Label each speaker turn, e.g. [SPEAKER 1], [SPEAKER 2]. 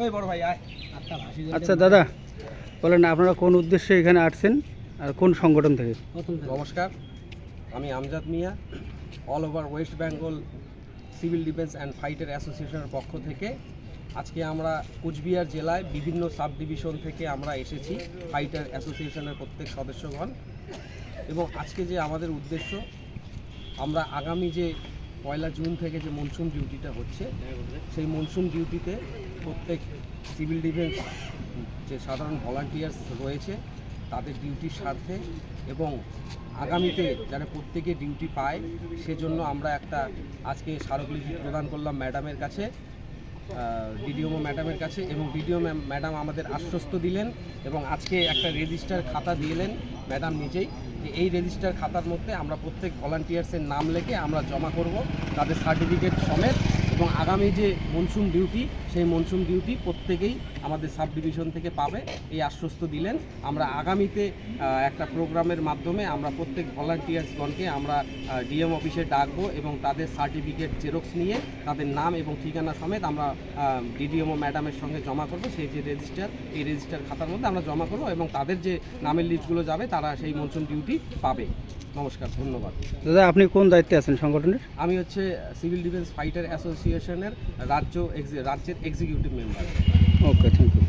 [SPEAKER 1] ওই বড় ভাই আয়।
[SPEAKER 2] আচ্ছা দাদা বলেন আপনারা কোন উদ্দেশ্যে এখানে আসছেন আর কোন সংগঠন থেকে?
[SPEAKER 1] নমস্কার আমি Amjad Mian all over West Bengal civil defence and fighter অ্যাসোসিয়েশনের পক্ষ থেকে আজকে আমরা কোচবিহার জেলায় বিভিন্ন সাব ডিভিশন থেকে আমরা এসেছি ফাইটার অ্যাসোসিয়েশনের প্রত্যেক সদস্যগণ। এবং আজকে যে আমাদের উদ্দেশ্য আমরা আগামী যে পয়লা জুন থেকে যে মনসুন ডিউটিটা হচ্ছে সেই মনসুন ডিউটিতে প্রত্যেক সিভিল ডিফেন্স যে সাধারণ ভলান্টিয়ার্স রয়েছে তাদের ডিউটির স্বার্থে এবং আগামীতে যারা প্রত্যেকে ডিউটি পায়, সেজন্য আমরা একটা আজকে স্মারকলিপি প্রদান করলাম ম্যাডামের কাছে ডিডিওমো ম্যাডামের কাছে এবং ডিডিও ম্যাডাম আমাদের আশ্বস্ত দিলেন এবং আজকে একটা রেজিস্টার খাতা দিলেন ম্যাডাম নিজেই যে এই রেজিস্টার খাতার মধ্যে আমরা প্রত্যেক ভলান্টিয়ার্সের নাম লেখে আমরা জমা করব, তাদের সার্টিফিকেট সমেত এবং আগামী যে মনসুন ডিউটি সেই মনসুন ডিউটি প্রত্যেকেই আমাদের সাব ডিভিশন থেকে পাবে। এই আশ্বস্ত দিলেন। আমরা আগামীতে একটা প্রোগ্রামের মাধ্যমে আমরা প্রত্যেক ভলান্টিয়ার্সগণকে আমরা ডিএম অফিসে ডাকবো এবং তাদের সার্টিফিকেট জেরক্স নিয়ে তাদের নাম এবং ঠিকানা সমেত আমরা ডিডিএমও ম্যাডামের সঙ্গে জমা করব। সেই যে রেজিস্টার এই রেজিস্টার খাতার মধ্যে আমরা জমা করব এবং তাদের যে নামের লিস্টগুলো যাবে তারা সেই মনসুন ডিউটি পাবে। নমস্কার ধন্যবাদ।
[SPEAKER 2] দাদা আপনি কোন দায়িত্বে আছেন সংগঠনের?
[SPEAKER 1] আমি হচ্ছে সিভিল ডিফেন্স ফাইটার অ্যাসোসিয়েশনের রাজ্য এক্সি- রাজ্যের executive member
[SPEAKER 2] okay thank you